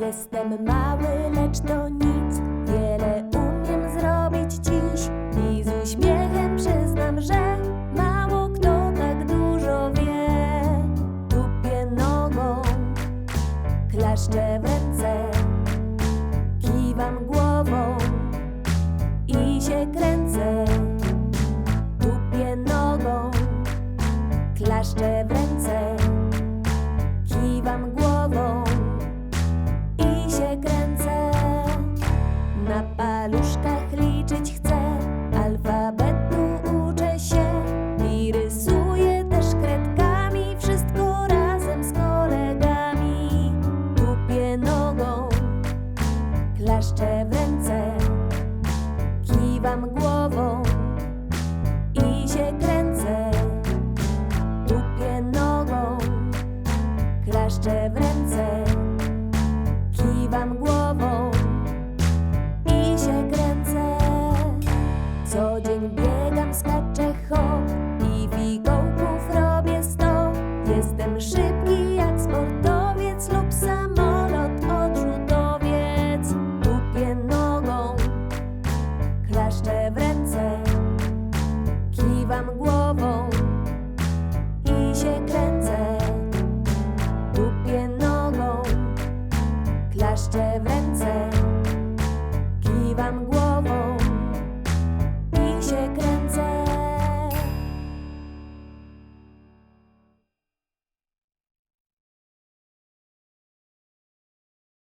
Jestem mały, lecz to nic. Wiele umiem zrobić dziś. I z uśmiechem przyznam, że mało kto tak dużo wie. Tupię nogą, klaszczę w ręce, kiwam głową i się kręcę. Tupię nogą, klaszczę w ręce, ręce, kiwam głową i się kręcę. Tupię nogą, klaszczę w ręce, kiwam głową kiwam głową i się kręcę, tupię nogą, klaszczę w ręce, kiwam głową i się kręcę.